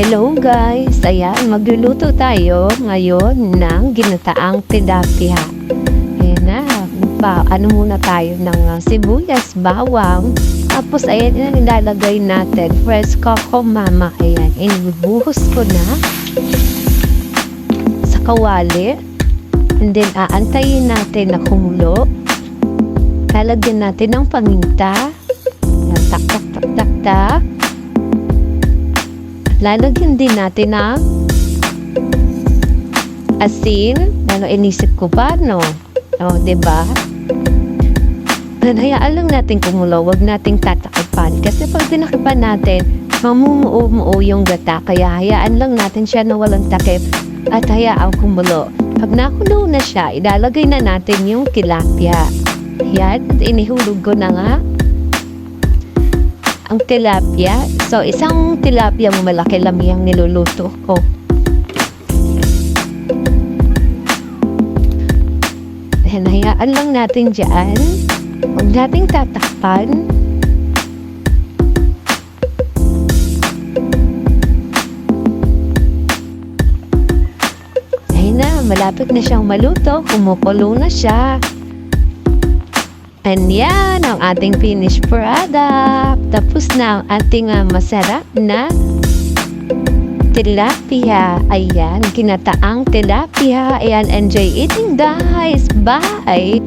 Hello guys! Ayan, magluluto tayo ngayon ng ginataang tilapia. Ayan na, ba, ano muna tayo ng uh, sibuyas, bawang, tapos ayan yung ilalagay natin, fresh coco mama. Ayan, inubuhos ko na sa kawali. And then, aantayin natin na kumulo. Lalagyan natin ng paminta. Ayan, tak, tak, tak, tak, tak. Lalagyan din natin ng asin. Ano, inisip ko pa, no? O, oh, diba? Hayaan lang natin kumulo. Huwag nating tatakipan. Kasi pag tinakipan natin, mamumuo-muo yung gata. Kaya hayaan lang natin siya na walang takip at hayaan kumulo. Pag nakulo na siya, ilalagay na natin yung tilapia. Yan, inihulog ko na nga ang tilapia. So, isang tilapia mo malaki lami ang niluluto ko. Ayan, hayaan lang natin dyan. Huwag nating tatakpan. Ayun na, malapit na siyang maluto. Kumukulo na siya. And yan ang ating finished product. Tapos na ang ating uh, masarap na tilapia. Ayan, ginataang tilapia. Ayan, enjoy eating guys. Bye!